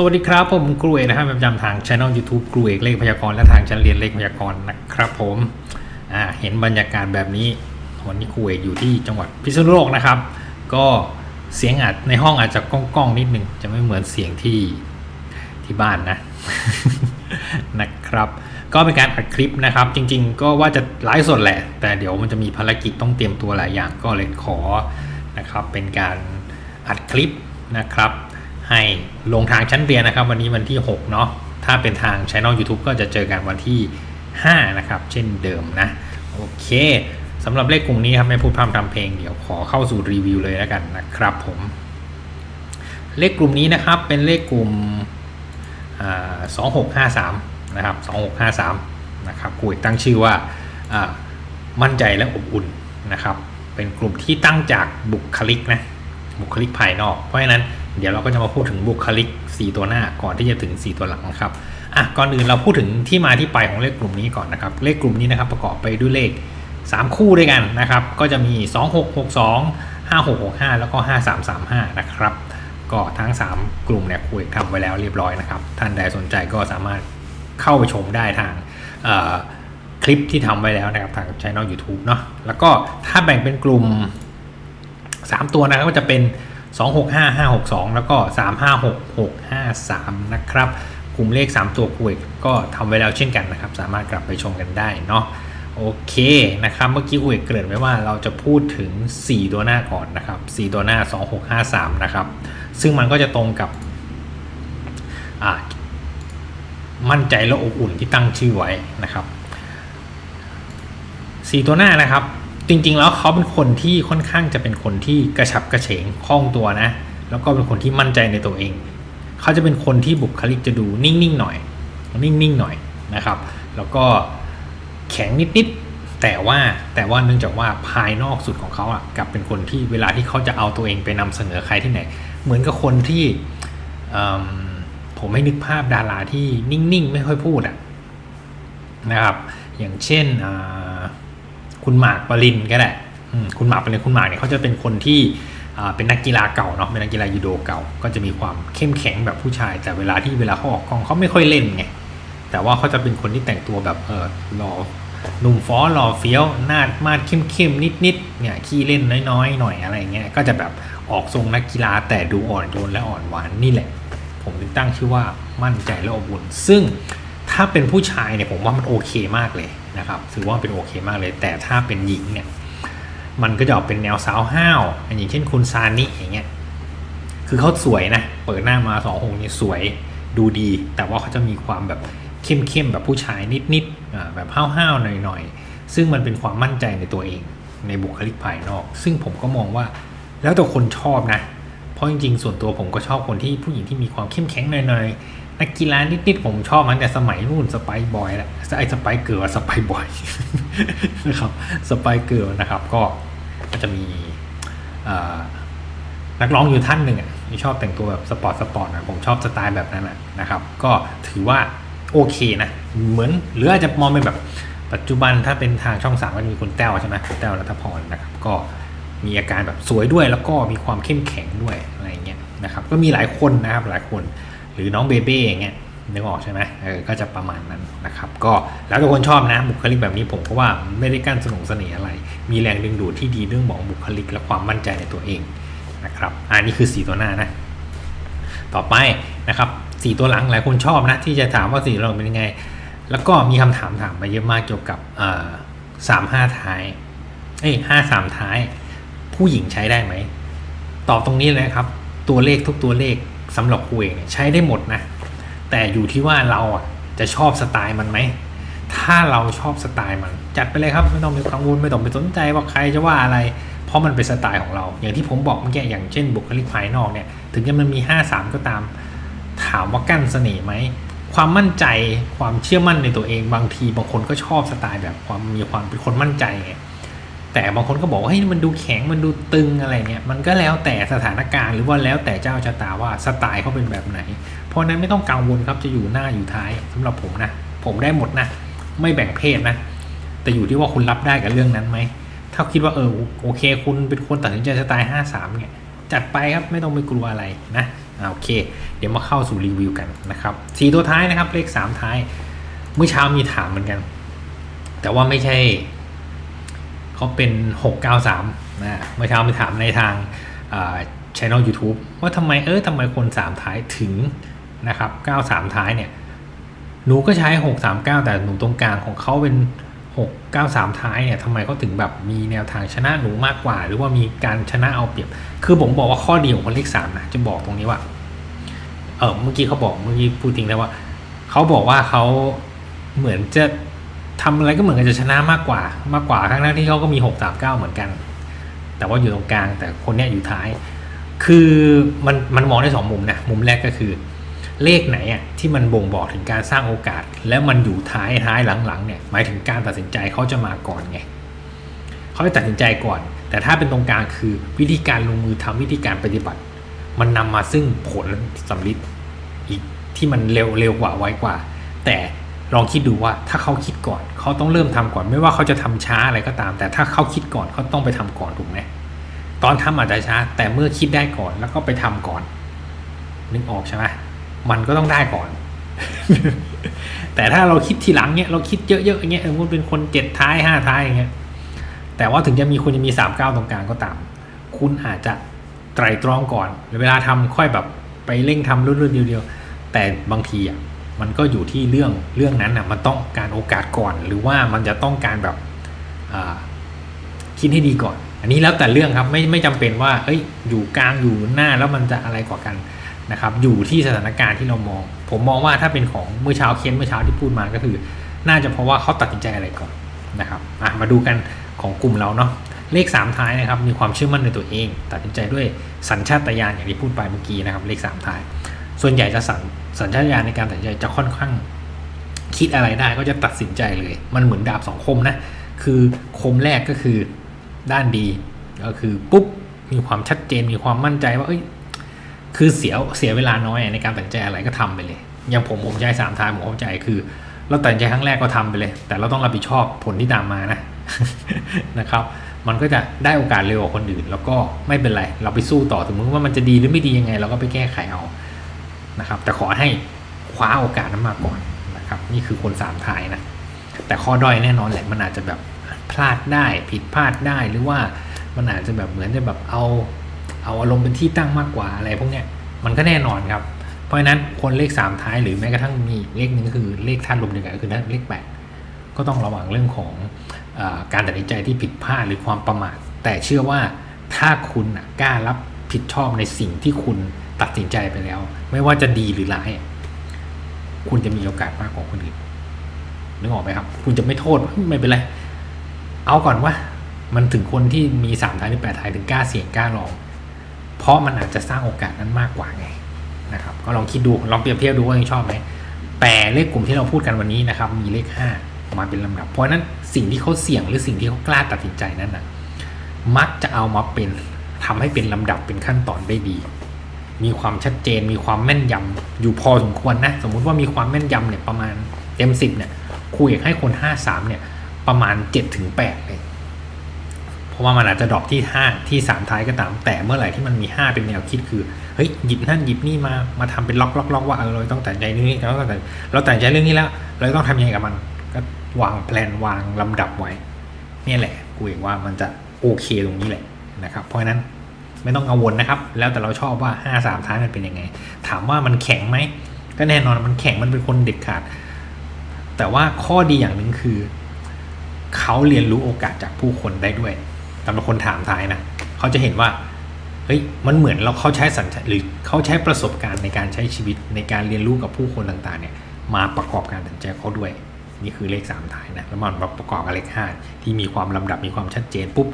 สวัสดีครับ ผมครูเอกนะครับประจำทางช่อง YouTube ครูเอกเลขพยากรณ์และทางชั้นเรียนเลขพยากรณ์นะครับผมอ่าเห็นบรรยากาศแบบนี้วันนี้ครูเอกอยู่ที่จังหวัดพิษณุโลกนะครับ ก็เสียงอาจในห้องอาจจะก้องๆนิดนึงจะไม่เหมือนเสียงที่ที่บ้านนะนะครับ ก็เป็นการอัดคลิปนะครับ จริง ๆ ก็ว่าจะไลฟ์สดแหละ แต่เดี๋ยวมันจะมีภารกิจต้องเตรียมตัวหลายอย่างก็เลยขอนะครับ เป็นการอัดคลิปนะครับ ให้ลงทางชั้นเรียนนะครับ วันนี้วันที่ 6 เนาะถ้าเป็นทางช่อง YouTube ก็จะเจอกันวันที่ 5 นะครับ เช่นเดิมนะ โอเคสำหรับเลขกลุ่มนี้ครับไม่พูดพร่ำทำเพลงเดี๋ยวขอเข้าสู่รีวิวเลยแล้วกันนะครับผมเลขกลุ่มนี้นะครับเป็นเลขกลุ่มสองหกห้าสามนะครับสองหกห้าสามนะครับกูตั้งชื่อว่าอ่ามั่นใจและอบอุ่นนะครับ เป็นกลุ่มที่ตั้งจากบุคลิกนะบุคลิกภายนอก เพราะฉะนั้น เดี๋ยวเราก็จะมาพูดถึงบุคลิก 4 ตัวหน้าก่อนที่จะถึง 4 ตัวหลังนะครับอะก่อนอื่นเราพูดถึงที่มาที่ไปของเลขกลุ่มนี้ก่อนนะครับ เลขกลุ่มนี้นะครับประกอบไปด้วยเลข 3 คู่ด้วยกันนะครับ ก็จะมี 2662 5665 แล้วก็ 5335 นะครับ ก็ทั้ง 3 กลุ่มเนี่ยครูเอกทำไว้แล้วเรียบร้อยนะครับ ท่านใดสนใจก็สามารถเข้าไปชมได้ทางคลิปที่ทำไว้แล้วนะครับทางช่อง YouTube เนาะแล้วก็ถ้าแบ่งเป็นกลุ่ม 3 ตัวนะครับก็จะเป็น 265562 แล้วก็ 356653 นะครับกลุ่มเลข 3 ตัวครูเอกก็ทำไว้แล้วเช่นกันนะครับ สามารถกลับไปชมกันได้เนาะโอเคนะครับเมื่อกี้คุยเกริ่นไว้ว่าเราจะพูดถึง 4 ตัวหน้าก่อนนะครับ 4 ตัวหน้า 2653 นะครับ ซึ่งมันก็จะตรงกับมั่นใจและอบอุ่นที่ตั้งชื่อไว้นะครับ 4 ตัวหน้านะครับ จริง ๆ แล้วเขาเป็นคนที่ค่อนข้างจะเป็นคนที่กระฉับกระเฉงคล่องตัวนะ แล้วก็เป็นคนที่มั่นใจในตัวเอง เขาจะเป็นคนที่บุคลิกจะดูนิ่งๆหน่อย นิ่งๆหน่อยนะครับ แล้วก็แข็งนิดๆแต่ว่าแต่ว่าเนื่องจากว่าภายนอกสุดของเขาอะกลับเป็นคนที่เวลาที่เขาจะเอาตัวเองไปนำเสนอใครที่ไหน เหมือนกับคนที่ผมไม่นึกภาพดาราที่นิ่งๆ ไม่ค่อยพูดอะนะครับ อย่างเช่น คุณหมากปรินก็ได้คุณหมากปรินคุณหมากเนี่ยเขาจะเป็นคนที่เป็นนักกีฬาเก่าเนาะเป็นนักกีฬายูโดเก่า ก็จะมีความเข้มแข็งแบบผู้ชาย แต่เวลาที่เวลาเขาออกกองเขาไม่ค่อยเล่นไงแต่ว่าเขาจะเป็นคนที่แต่งตัวแบบเออหล่อหนุ่มฟ้อหล่อเฟี้ยวหน้ามาดเข้มๆนิดๆเนี่ยขี้เล่นน้อยๆหน่อยอะไรเงี้ยก็จะแบบออกทรงนักกีฬาแต่ดูอ่อนโยนและอ่อนหวานนี่แหละ ผมถึงตั้งชื่อว่ามั่นใจและอบอุ่น ซึ่งถ้าเป็นผู้ชายเนี่ยผมว่ามันโอเคมากเลย นะครับถือว่าเป็นโอเคมากเลย แต่ถ้าเป็นหญิงเนี่ยมันก็จะออกเป็นแนวสาวห้าวอย่างเช่นคุณซานิอย่างเงี้ยคือเขาสวยนะ เปิดหน้ามาสององค์นี่สวยดูดี แต่ว่าเขาจะมีความแบบเข้มๆแบบผู้ชายนิดๆแบบห้าวๆหน่อยๆ ซึ่งมันเป็นความมั่นใจในตัวเองในบุคลิกภายนอก ซึ่งผมก็มองว่าแล้วแต่คนชอบนะ เพราะจริงๆ ส่วนตัวผมก็ชอบคนที่ผู้หญิงที่มีความเข้มแข็งหน่อยๆ นักกีฬานิดๆผมชอบมันแต่สมัยนู่นสไปบอยแหละไอสไปเกิร์ลสไปบอยนะครับสไปเกิร์ลนะครับก็จะมีนักร้องอยู่ท่านหนึ่งอะที่ชอบแต่งตัวแบบสปอร์ตสปอร์ตนะผมชอบสไตล์แบบนั้นนะครับ ก็ถือว่าโอเคนะ เหมือนหรืออาจจะมองเป็นแบบปัจจุบันถ้าเป็นทางช่องสามก็มีคุณแต้วใช่ไหมแต้วรัตพรนะครับ ก็มีอาการแบบสวยด้วยแล้วก็มีความเข้มแข็งด้วยอะไรเงี้ยนะครับ ก็มีหลายคนนะครับหลายคน หรือน้องเบเบ้อย่างเงี้ยนึกออกใช่ไหมเออก็จะประมาณนั้นนะครับก็แล้วแต่คนชอบนะบุคลิกแบบนี้ผมก็ว่าไม่ได้กั้นสนุกเสน่ห์อะไร มีแรงดึงดูดที่ดีเรื่องของบุคลิกและความมั่นใจในตัวเองนะครับอันนี้คือสีตัวหน้านะต่อไปนะครับสี่ตัวหลังหลายคนชอบนะที่จะถามว่าสี่ตัวหลังเป็นยังไง แล้วก็มีคำถามถามมาเยอะมากเกี่ยวกับสามห้าท้ายเอ้ห้าสามท้าย ผู้หญิงใช้ได้ไหมตอบตรงนี้เลยครับ ตัวเลขทุกตัวเลข สำหรับครูเองใช้ได้หมดนะ แต่อยู่ที่ว่าเราอะจะชอบสไตล์มันไหม ถ้าเราชอบสไตล์มัน จัดไปเลยครับไม่ต้องไปกังวลไม่ต้องไปสนใจว่าใครจะว่าอะไร เพราะมันเป็นสไตล์ของเรา อย่างที่ผมบอกเมื่อกี้อย่างเช่นบุคลิกภายนอกเนี่ย ถึงจะมันมี 5 3 ก็ตาม ถามว่ากั้นเสน่ห์ไหมความมั่นใจความเชื่อมั่นในตัวเองบางทีบางคนก็ชอบสไตล์แบบความมีความเป็นคนมั่นใจไง แต่บางคนก็บอกว่าเฮ้ยมันดูแข็งมันดูตึงอะไรเนี่ยมันก็แล้วแต่สถานการณ์หรือว่าแล้วแต่เจ้าชะตาว่าสไตล์เขาเป็นแบบไหน เพราะนั้นไม่ต้องกังวลครับจะอยู่หน้าอยู่ท้ายสำหรับผมนะผมได้หมดนะ ไม่แบ่งเพศนะ แต่อยู่ที่ว่าคุณรับได้กับเรื่องนั้นไหมถ้าคิดว่าเออโอเค คุณเป็นคนตัดสินใจสไตล์53เนี่ยจัดไปครับไม่ต้องไปกลัวอะไรนะอ่าโอเค เดี๋ยวมาเข้าสู่รีวิวกันนะครับสี่ตัวท้ายนะครับเลขสามท้าย เมื่อเช้ามีถามเหมือนกัน แต่ว่าไม่ใช่ เขาเป็น 693นะเมื่อเช้ามีถามในทางช่อง YouTube ว่าทำไมเออทำไมคน 3 ท้ายถึงนะครับ93 ท้ายเนี่ยหนูก็ใช้ 639 แต่หนูตรงกลางของเขาเป็น 693 ท้ายเนี่ยทำไมเขาถึงแบบมีแนวทางชนะหนูมากกว่า หรือว่ามีการชนะเอาเปรียบ คือผมบอกว่าข้อดีของคนเลข3นะจะบอกตรงนี้ว่าเออเมื่อกี้เขาบอกเมื่อกี้พูดทิ้งแล้วว่าเขาบอกว่าเขาเหมือนจะ ทำอะไรก็เหมือนกันจะชนะมากกว่า มากกว่าทั้งที่เขาก็มี639 เหมือนกัน แต่ว่าอยู่ตรงกลาง แต่คนเนี้ยอยู่ท้าย คือมันมันมองได้สองมุมนะมุมแรกก็คือ เลขไหนอะที่มันบ่งบอกถึงการสร้างโอกาส แล้วมันอยู่ท้ายท้ายหลังๆเนี่ยหมายถึงการตัดสินใจเขาจะมาก่อนไงเขาจะตัดสินใจก่อน แต่ถ้าเป็นตรงกลางคือวิธีการลงมือทำวิธีการปฏิบัติ มันนำมาซึ่งผลสำลิดอีกที่มันเร็วเร็วกว่าไวกว่า แต่ ลองคิดดูว่าถ้าเขาคิดก่อนเขาต้องเริ่มทำก่อน ไม่ว่าเขาจะทำช้าอะไรก็ตาม แต่ถ้าเขาคิดก่อนเขาต้องไปทำก่อนถูกไหมตอนทำอาจจะช้า แต่เมื่อคิดได้ก่อนแล้วก็ไปทำก่อน นึกออกใช่ไหมมันก็ต้องได้ก่อน แต่ถ้าเราคิดทีหลังเนี้ยเราคิดเยอะๆอย่างเงี้ยเออมันเป็นคนเจ็ดท้ายห้าท้ายอย่างเงี้ยแต่ว่าถึงจะมีคุณจะมีสามเก้าตรงกลางก็ตาม คุณอาจจะไตรตรองก่อนเวลาทำค่อยแบบไปเร่งทำรุ่นๆเดียวๆแต่บางทีอะ มันก็อยู่ที่เรื่องเรื่องนั้นอะมันต้องการโอกาสก่อน หรือว่ามันจะต้องการแบบคิดให้ดีก่อน อันนี้แล้วแต่เรื่องครับไม่ไม่จำเป็นว่าเอ้ยอยู่กลางอยู่หน้าแล้วมันจะอะไรกว่ากันนะครับ อยู่ที่สถานการณ์ที่เรามอง ผมมองว่าถ้าเป็นของเมื่อเช้าเค้นเมื่อเช้าที่พูดมาก็คือ น่าจะเพราะว่าเขาตัดสินใจอะไรก่อนนะครับมาดูกันของกลุ่มเราเนาะเลข 3 ท้ายนะครับมีความเชื่อมั่นในตัวเอง ตัดสินใจด้วยสัญชาตญาณอย่างที่พูดไปเมื่อกี้นะครับ เลข 3 ท้าย ส่วนใหญ่จะสัญ สัญชาตญาณในการตัดสินใจจะค่อนข้าง คิดอะไรได้ก็จะตัดสินใจเลย มันเหมือนดาบสองคมนะ คือคมแรกก็คือด้านดี ก็คือปุ๊บมีความชัดเจนมีความมั่นใจว่าเอ้ยคือเสียเสียเวลาน้อยในการตัดสินใจอะไรก็ทำไปเลย อย่างผมผมใช้สามทางผมเข้าใจคือ เราตัดใจครั้งแรกก็ทำไปเลย แต่เราต้องรับผิดชอบผลที่ตามมานะนะครับ มันก็จะได้โอกาสเร็วกว่าคนอื่น แล้วก็ไม่เป็นไร เราไปสู้ต่อถึงมึงว่ามันจะดีหรือไม่ดียังไง เราก็ไปแก้ไขเอา นะครับ แต่ขอให้คว้าโอกาสนั้นมาก่อนนะครับ นี่คือคนสามทายนะ แต่ข้อด้อยแน่นอนแหละ มันอาจจะแบบพลาดได้ ผิดพลาดได้ หรือว่ามันอาจจะแบบเหมือนจะแบบเอา เอาอารมณ์เป็นที่ตั้งมากกว่าอะไรพวกเนี้ย มันก็แน่นอนครับ เพราะฉะนั้นคนเลขสามท้ายหรือแม้กระทั่งมีเลขหนึ่งคือเลขท่านลมเดียวกันก็คือเลขแปดก็ต้องระวังเรื่องของอการตัดสินใจที่ผิดพลาดหรือความประมาท แต่เชื่อว่าถ้าคุณกล้ารับผิดชอบในสิ่งที่คุณ ตัดสินใจไปแล้ว ไม่ว่าจะดีหรือร้าย คุณจะมีโอกาสมากกว่าคนอื่นนึกออกไหมครับ คุณจะไม่โทษไม่เป็นไร เอาก่อนว่า มันถึงคนที่มีสามทายหรือแปดทายถึงกล้าเสี่ยงกล้าลอง เพราะมันอาจจะสร้างโอกาสนั้นมากกว่าไงนะครับ ก็ลองคิดดูลองเปรียบเทียบดูว่ายังชอบไหมแต่เลขกลุ่มที่เราพูดกันวันนี้นะครับ มีเลขห้ามาเป็นลำดับ เพราะนั้นสิ่งที่เขาเสี่ยงหรือสิ่งที่เขากล้าตัดสินใจนั้นนะมักจะเอามาเป็นทำให้เป็นลำดับเป็นขั้นตอนได้ดี มีความชัดเจนมีความแม่นยำอยู่พอสมควรนะ สมมุติว่ามีความแม่นยำเนี่ยประมาณเต็มสิบเนี่ยครูอยากให้คนห้าสามเนี่ยประมาณเจ็ดถึงแปดเลย เพราะว่ามันอาจจะดรอปที่ห้าที่สามท้ายก็ตาม แต่เมื่อไหร่ที่มันมีห้าเป็นแนวคิดคือเฮ้ยหยิบนั่นหยิบนี่มามาทำเป็นล็อกล็อกล็อกว่าเออเราต้องตัดใจเรื่องนี้เราต้องตัดเราตัดใจเรื่องนี้แล้วเราต้องทำยังไงกับมันก็วางแผนวางลำดับไว้ เนี่ยแหละกูเองว่ามันจะโอเคตรงนี้แหละนะครับ เพราะฉะนั้น ไม่ต้องกังวลนะครับ แล้วแต่เราชอบว่าห้าสามท้ายมันเป็นยังไง ถามว่ามันแข็งไหมก็แน่นอนมันแข็งมันเป็นคนเด็ดขาด แต่ว่าข้อดีอย่างหนึ่งคือ เขาเรียนรู้โอกาสจากผู้คนได้ด้วยสำหรับคนถามท้ายนะเขาจะเห็นว่าเฮ้ยมันเหมือนเราเขาใช้สัญชาตหรือเขาใช้ประสบการณ์ในการใช้ชีวิตในการเรียนรู้กับผู้คนต่างๆเนี่ยมาประกอบการตัดใจเขาด้วย นี่คือเลขสามท้ายนะแล้วมันประกอบกับเลขห้าที่มีความลำดับมีความชัดเจนปุ๊บ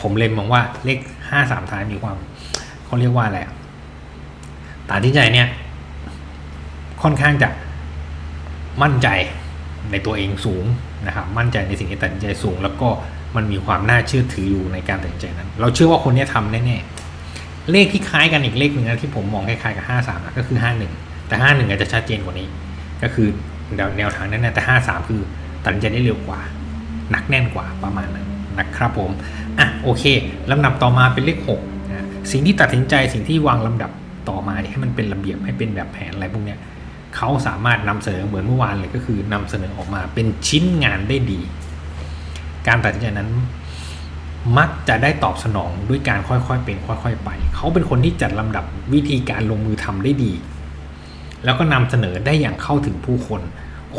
ผมเลยมองว่าเลข ห้าสามท้ายมีความเขาเรียกว่าอะไรตัดสินใจเนี่ย ค่อนข้างจะมั่นใจในตัวเองสูงนะครับ มั่นใจในสิ่งที่ตัดสินใจสูง แล้วก็มันมีความน่าเชื่อถืออยู่ในการตัดสินใจนั้น เราเชื่อว่าคนนี้ทำแน่ๆเลขที่คล้ายกันอีกเลขหนึ่งนะที่ผมมองคล้ายๆกับห้าสามก็คือห้าหนึ่งแต่ห้าหนึ่งอาจจะชัดเจนกว่านี้ ก็คือแนวทางนั้นนะแต่ห้าสามคือตัดสินใจได้เร็วกว่าหนักแน่นกว่าประมาณนั้นนะครับผม อะโอเคลำดับต่อมาเป็นเลขหกนะสิ่งที่ตัดสินใจสิ่งที่วางลำดับต่อมาให้มันเป็นระเบียบให้เป็นแบบแผนอะไรพวกเนี้ยเขาสามารถนำเสนอเหมือนเมื่อวานเลยก็คือนำเสนอออกมาเป็นชิ้นงานได้ดี การตัดสินใจนั้นมักจะได้ตอบสนองด้วยการค่อยๆเป็นค่อย ๆ ไป เขาเป็นคนที่จัดลำดับวิธีการลงมือทำได้ดี แล้วก็นำเสนอได้อย่างเข้าถึงผู้คน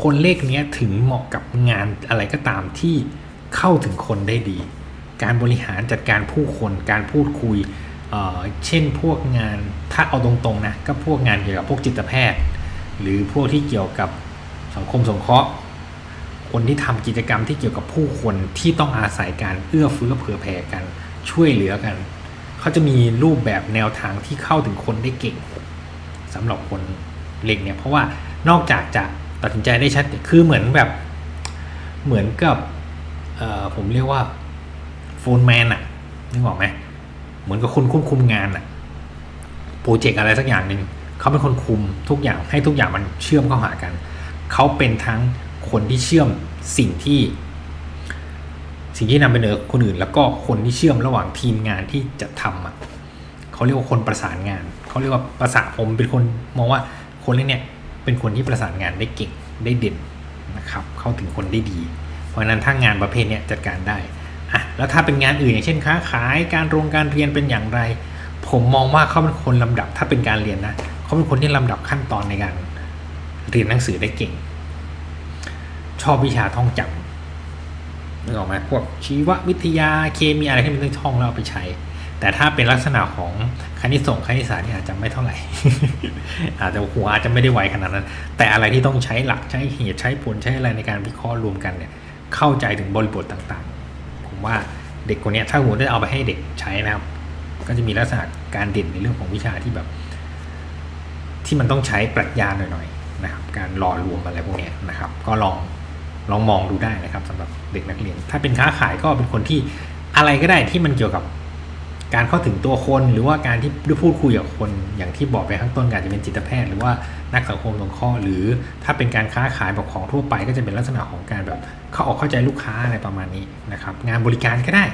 คนเลขนี้ถึงเหมาะกับงานอะไรก็ตามที่เข้าถึงคนได้ดี การบริหารจัดการผู้คน การพูดคุยเเช่นพวกงานถ้าเอาตรงๆนะก็พวกงานเกี่ยวกับพวกจิตแพทย์ หรือพวกที่เกี่ยวกับสังคมสงเคราะห์ คนที่ทำกิจกรรมที่เกี่ยวกับผู้คนที่ต้องอาศัยการเอื้อเฟื้อเผื่อแผ่กันช่วยเหลือกัน เขาจะมีรูปแบบแนวทางที่เข้าถึงคนได้เก่งสำหรับคนเล็กเนี่ยเพราะว่านอกจากจะตัดสินใจได้ชัดคือเหมือนแบบเหมือนกับผมเรียกว่า โฟนแมนอะนึกออกไหมเหมือนกับคนควบคุมงานอะโปรเจกต์อะไรสักอย่างหนึ่งเขาเป็นคนคุมทุกอย่างให้ทุกอย่างมันเชื่อมเข้าหากัน เขาเป็นทั้งคนที่เชื่อมสิ่งที่ สิ่งที่นำไปเหนือคนอื่น แล้วก็คนที่เชื่อมระหว่างทีมงานที่จะทำอะเขาเรียกว่าคนประสานงาน เขาเรียกว่าประสานผมเป็นคนมองว่าคนเล่นเนี่ยเป็นคนที่ประสานงานได้เก่งได้เด่นนะครับ เข้าถึงคนได้ดี เพราะนั้นถ้างานประเภทเนี้ยจัดการได้ อะแล้วถ้าเป็นงานอื่นอย่างเช่นค้าขายการโรงการเรียนเป็นอย่างไร ผมมองว่าเขาเป็นคนลำดับถ้าเป็นการเรียนนะเขาเป็นคนที่ลำดับขั้นตอนในการเรียนหนังสือได้เก่ง ชอบวิชาท่องจำนึกออกไหมพวกชีววิทยาเคมีอะไรที่มันต้องท่องแล้วเอาไปใช้ แต่ถ้าเป็นลักษณะของคณิตศาสตร์คณิตศาสตร์นี่อาจจะไม่เท่าไหร่ อาจจะหัวอาจจะไม่ได้ไวขนาดนั้น แต่อะไรที่ต้องใช้หลักใช้เหตุใช้ผลใช้อะไรในการวิเคราะห์รวมกันเนี่ย เข้าใจถึงบริบทต่าง ว่าเด็กคนนี้ถ้าหัวได้เอาไปให้เด็กใช้นะครับ ก็จะมีลักษณะการเด่นในเรื่องของวิชาที่แบบ ที่มันต้องใช้ปรัชญาหน่อยๆนะครับ การหล่อรวมอะไรพวกนี้นะครับ ก็ลองลองมองดูได้นะครับสำหรับเด็กนักเรียน ถ้าเป็นค้าขายก็เป็นคนที่อะไรก็ได้ที่มันเกี่ยวกับ การเข้าถึงตัวคนหรือว่าการที่ได้พูดคุยกับคนอย่างที่บอกไปข้างต้นก็อาจจะเป็นจิตแพทย์หรือว่านักสังคมสงเคราะห์หรือถ้าเป็นการค้าขายแบบของทั่วไป ก็จะเป็นลักษณะของการแบบเข้าออกเข้าใจลูกค้าอะไรประมาณนี้นะครับ งานบริการก็ได้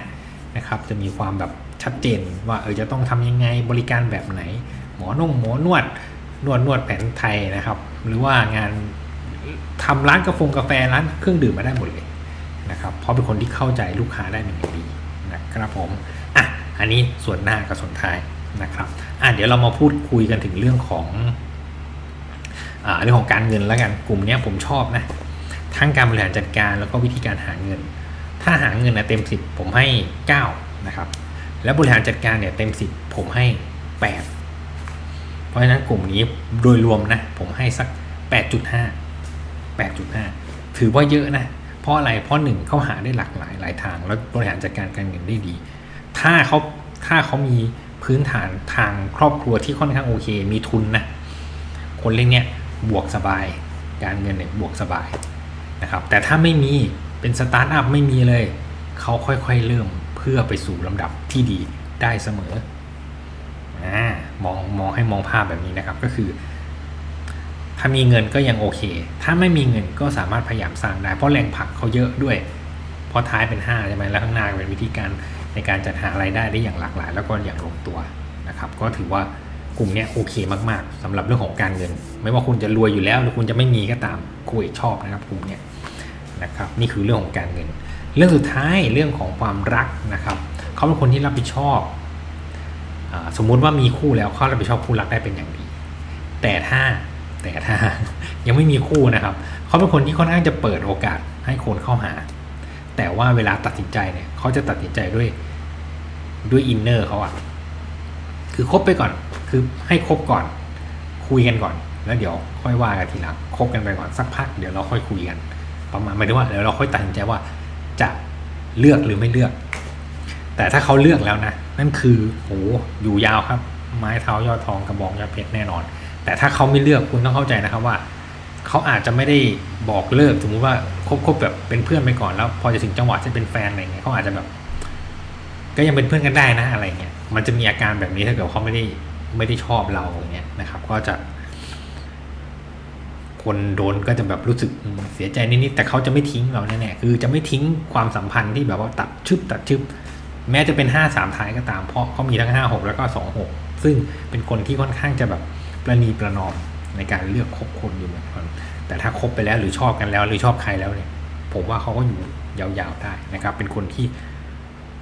นะครับ จะมีความแบบชัดเจนว่าเออจะต้องทำยังไงบริการแบบไหน หมอนงหมอนวดนวดนวดแผนไทยนะครับ หรือว่างานทำร้านกาแฟกาแฟร้านเครื่องดื่มมาได้หมดเลยนะครับเพราะเป็นคนที่เข้าใจลูกค้าได้เป็นอย่างดีนะครับผม อันนี้ส่วนหน้ากับส่วนท้ายนะครับอะเดี๋ยวเรามาพูดคุยกันถึงเรื่องของอเรื่องของการเงินแล้วกันกลุ่มนี้ผมชอบนะทั้งการบริหารจัดการแล้วก็วิธีการหาเงิน ถ้าหาเงินนะเต็ม 10 ผมให้ 9 นะครับ แล้วบริหารจัดการเนี่ยเต็ม 10 ผมให้ 8 เพราะฉะนั้นกลุ่มนี้โดยรวมนะผมให้สัก 8.5 8.5 ถือว่าเยอะนะ เพราะอะไรเพราะหนึ่งเขาหาได้หลากหลายหลายทาง แล้วบริหารจัดการการเงินได้ดี ถ้าเขาถ้าเขามีพื้นฐานทางครอบครัวที่ค่อนข้างโอเค มีทุนนะ คนเล่นเนี่ยบวกสบาย การเงินเนี่ยบวกสบายนะครับ แต่ถ้าไม่มีเป็นสตาร์ทอัพไม่มีเลย เขาค่อยๆเริ่มเพื่อไปสู่ลำดับที่ดีได้เสมออ่ามองมองให้มองภาพแบบนี้นะครับก็คือ ถ้ามีเงินก็ยังโอเค ถ้าไม่มีเงินก็สามารถพยายามสร้างได้ เพราะแรงผลักเขาเยอะด้วย เพราะท้ายเป็น5ใช่ไหมแล้วข้างหน้าเป็นวิธีการ ในการจัดหารายได้ได้อย่างหลากหลาย แล้วก็อย่างลงตัวนะครับ ก็ถือว่ากลุ่มนี้โอเคมากๆสำหรับเรื่องของการเงิน ไม่ว่าคุณจะรวยอยู่แล้วหรือคุณจะไม่มีก็ตามคุยชอบนะครับกลุ่มนี้นะครับนี่คือเรื่องของการเงิน เรื่องสุดท้ายเรื่องของความรักนะครับเขาเป็นคนที่รับผิดชอบอสมมุติว่ามีคู่แล้วเขารับผิดชอบคู่รักได้เป็นอย่างดี แต่ถ้าแต่ถ้ายังไม่มีคู่นะครับเขาเป็นคนที่ค่อนข้างจะเปิดโอกาสให้คนเข้าหา แต่ว่าเวลาตัดสินใจเนี่ยเขาจะตัดสินใจด้วยด้วยอินเนอร์เขาอะคือคบไปก่อน คือให้คบก่อน คุยกันก่อน แล้วเดี๋ยวค่อยว่ากันทีหลังคบกันไปก่อนสักพักเดี๋ยวเราค่อยคุยกัน ประมาณหมายถึงว่าเดี๋ยวเราค่อยตัดสินใจว่าจะเลือกหรือไม่เลือก แต่ถ้าเขาเลือกแล้วนะ นั่นคือโหอยู่ยาวครับ ไม้เท้ายอดทองกระบองยอดเพชรแน่นอน แต่ถ้าเขาไม่เลือกคุณต้องเข้าใจนะครับว่า เขาอาจจะไม่ได้บอกเลิกสมมุติว่า คบคบแบบเป็นเพื่อนไปก่อนแล้วพอจะถึงจังหวะที่เป็นแฟนอะไรเงี้ยเขาอาจจะแบบ ก็ยังเป็นเพื่อนกันได้นะอะไรเงี้ยมันจะมีอาการแบบนี้ถ้าเกิดเขาไม่ได้ไม่ได้ชอบเราอย่างเงี้ยนะครับ ก็จะ คนโดนก็จะแบบรู้สึกเสียใจนิดๆแต่เขาจะไม่ทิ้งเราแน่ๆคือจะไม่ทิ้งความสัมพันธ์ที่แบบว่าตัดชึบตัดชึบแม้จะเป็นห้าสามท้ายก็ตามเพราะเขามีทั้งห้าหกแล้วก็สองหกซึ่งเป็นคนที่ค่อนข้างจะแบบประนีประนอมในการเลือกคบคนอยู่เหมือนกัน แต่ถ้าคบไปแล้วหรือชอบกันแล้ว หรือชอบใครแล้วเนี่ยผมว่าเขาก็อยู่ยาวๆได้นะครับ เป็นคนที่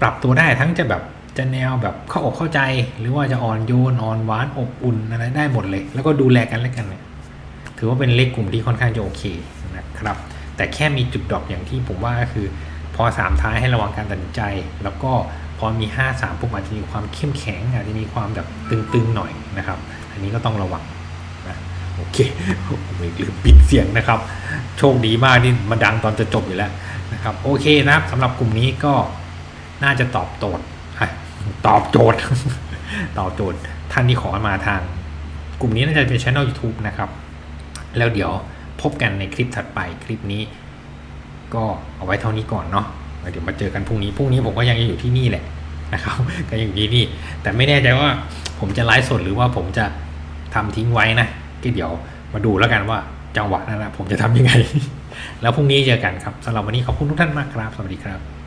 ปรับตัวได้ทั้งจะแบบจะแนวแบบเข้าอกเข้าใจ หรือว่าจะอ่อนโยนอ่อนหวานอบอุ่นอะไรได้หมดเลย แล้วก็ดูแลกันและกันเนี่ยถือว่าเป็นเลขกลุ่มที่ค่อนข้างจะโอเคนะครับ แต่แค่มีจุดดรอปอย่างที่ผมว่าก็คือ พอสามท้ายให้ระวังการตัดสินใจ แล้วก็พอมี 5 3ปุ๊บอาจจะมีความเข้มแข็งอาจจะมีความแบบตึงๆหน่อยนะครับ อันนี้ก็ต้องระวัง เคไม่ลืมปิดเสียงนะครับ โชคดีมากที่มาดังตอนจะจบอยู่แล้วนะครับ โอเคนะครับสำหรับกลุ่มนี้ก็น่าจะตอบโจทย์ตอบโจทย์ ตอบโจทย์ท่านที่ขอมาทาง กลุ่มนี้น่าจะเป็นช่อง YouTube นะครับ แล้วเดี๋ยวพบกันในคลิปถัดไปคลิปนี้ ก็เอาไว้เท่านี้ก่อนเนาะเดี๋ยวมาเจอกันพรุ่งนี้พรุ่งนี้ผมก็ยังอยู่ที่นี่แหละนะครับก็ยังอยู่ที่นี่ แต่ไม่แน่ใจว่าผมจะไลฟ์สดหรือว่าผมจะทำทิ้งไว้นะ ก็เดี๋ยวมาดูแล้วกันว่าจังหวะนั้นนะผมจะทำยังไง แล้วพรุ่งนี้เจอกันครับสำหรับวันนี้ขอบคุณทุกท่านมากครับ สวัสดีครับ